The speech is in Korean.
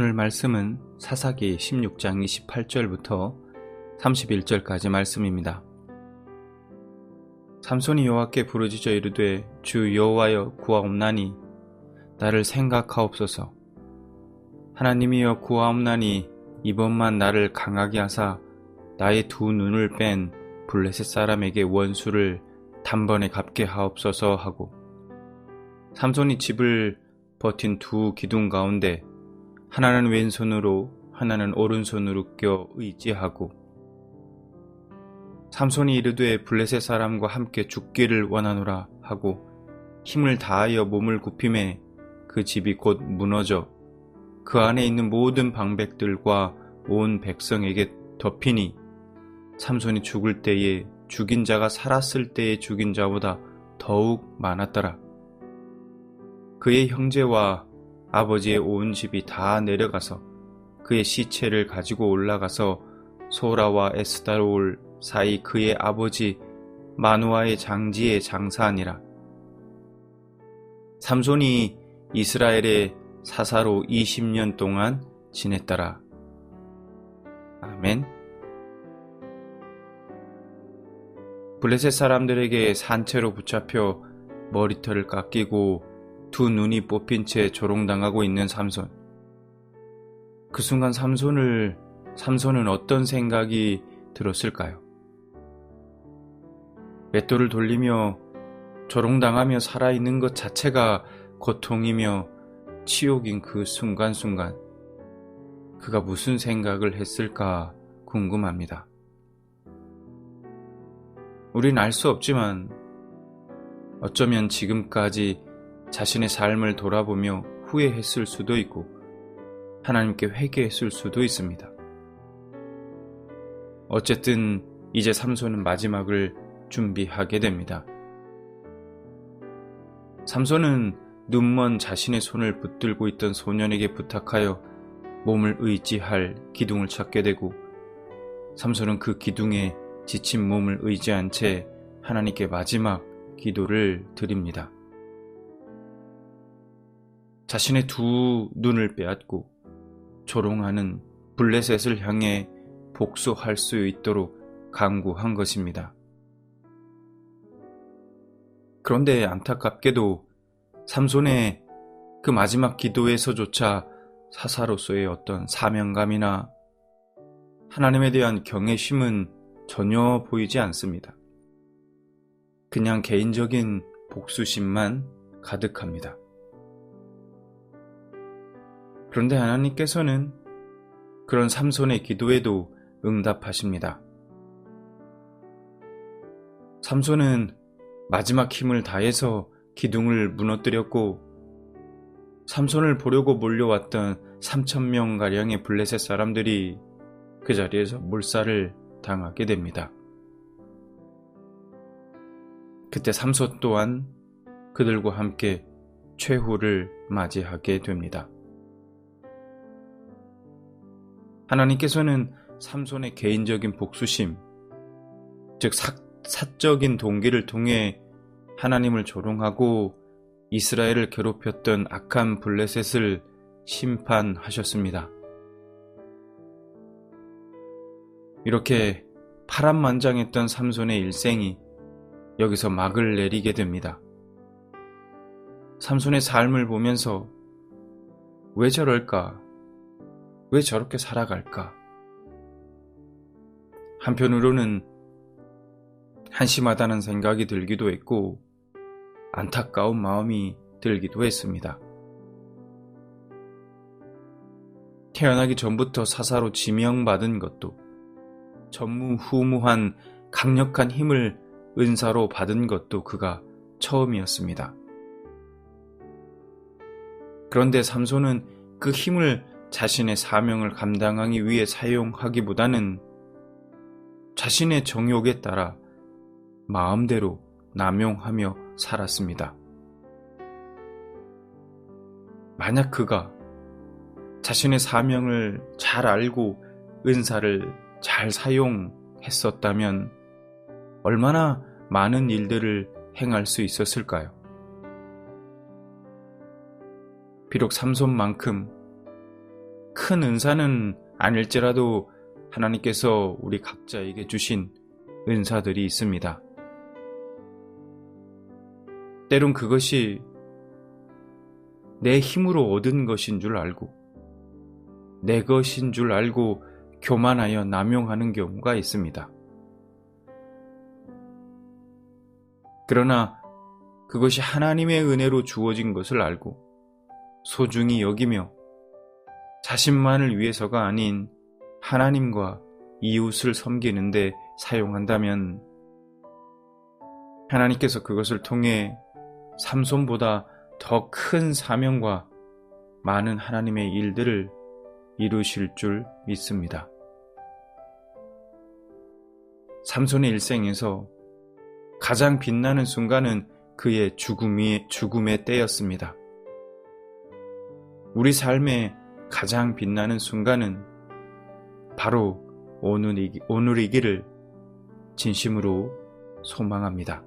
오늘 말씀은 사사기 16장 28절부터 31절까지 말씀입니다. 삼손이 여호와께 부르짖어 이르되 주 여호와여 구하옵나니 나를 생각하옵소서 하나님이여 구하옵나니 이번만 나를 강하게 하사 나의 두 눈을 뺀 블레셋 사람에게 원수를 단번에 갚게 하옵소서 하고 삼손이 집을 버틴 두 기둥 가운데 하나는 왼손으로 하나는 오른손으로 껴 의지하고 삼손이 이르되 블레셋 사람과 함께 죽기를 원하노라 하고 힘을 다하여 몸을 굽힘에 그 집이 곧 무너져 그 안에 있는 모든 방백들과 온 백성에게 덮이니 삼손이 죽을 때에 죽인 자가 살았을 때에 죽인 자보다 더욱 많았더라. 그의 형제와 아버지의 온 집이 다 내려가서 그의 시체를 가지고 올라가서 소라와 에스다롤 사이 그의 아버지 마누아의 장지에 장사하니라. 삼손이 이스라엘의 사사로 20년 동안 지냈더라. 아멘. 블레셋 사람들에게 산채로 붙잡혀 머리털을 깎이고 두 눈이 뽑힌 채 조롱당하고 있는 삼손. 그 순간 삼손을 삼손은 어떤 생각이 들었을까요? 맷돌을 돌리며 조롱당하며 살아있는 것 자체가 고통이며 치욕인 그 순간순간 그가 무슨 생각을 했을까 궁금합니다. 우린 알 수 없지만 어쩌면 지금까지 자신의 삶을 돌아보며 후회했을 수도 있고 하나님께 회개했을 수도 있습니다. 어쨌든 이제 삼손은 마지막을 준비하게 됩니다. 삼손은 눈먼 자신의 손을 붙들고 있던 소년에게 부탁하여 몸을 의지할 기둥을 찾게 되고 삼손은 그 기둥에 지친 몸을 의지한 채 하나님께 마지막 기도를 드립니다. 자신의 두 눈을 빼앗고 조롱하는 블레셋을 향해 복수할 수 있도록 강구한 것입니다. 그런데 안타깝게도 삼손의 그 마지막 기도에서조차 사사로서의 어떤 사명감이나 하나님에 대한 경외심은 전혀 보이지 않습니다. 그냥 개인적인 복수심만 가득합니다. 그런데 하나님께서는 그런 삼손의 기도에도 응답하십니다. 삼손은 마지막 힘을 다해서 기둥을 무너뜨렸고 삼손을 보려고 몰려왔던 3천명 가량의 블레셋 사람들이 그 자리에서 몰살을 당하게 됩니다. 그때 삼손 또한 그들과 함께 최후를 맞이하게 됩니다. 하나님께서는 삼손의 개인적인 복수심, 즉 사, 사적인 동기를 통해 하나님을 조롱하고 이스라엘을 괴롭혔던 악한 블레셋을 심판하셨습니다. 이렇게 파란만장했던 삼손의 일생이 여기서 막을 내리게 됩니다. 삼손의 삶을 보면서 왜 저럴까? 왜 저렇게 살아갈까? 한편으로는 한심하다는 생각이 들기도 했고 안타까운 마음이 들기도 했습니다. 태어나기 전부터 사사로 지명받은 것도 전무후무한 강력한 힘을 은사로 받은 것도 그가 처음이었습니다. 그런데 삼손은 그 힘을 자신의 사명을 감당하기 위해 사용하기보다는 자신의 정욕에 따라 마음대로 남용하며 살았습니다. 만약 그가 자신의 사명을 잘 알고 은사를 잘 사용했었다면 얼마나 많은 일들을 행할 수 있었을까요? 비록 삼손만큼 큰 은사는 아닐지라도 하나님께서 우리 각자에게 주신 은사들이 있습니다. 때론 그것이 내 힘으로 얻은 것인 줄 알고, 내 것인 줄 알고 교만하여 남용하는 경우가 있습니다. 그러나 그것이 하나님의 은혜로 주어진 것을 알고 소중히 여기며 자신만을 위해서가 아닌 하나님과 이웃을 섬기는데 사용한다면 하나님께서 그것을 통해 삼손보다 더 큰 사명과 많은 하나님의 일들을 이루실 줄 믿습니다. 삼손의 일생에서 가장 빛나는 순간은 그의 죽음이, 죽음의 때였습니다. 우리 삶의 가장 빛나는 순간은 바로 오늘이기, 오늘이기를 진심으로 소망합니다.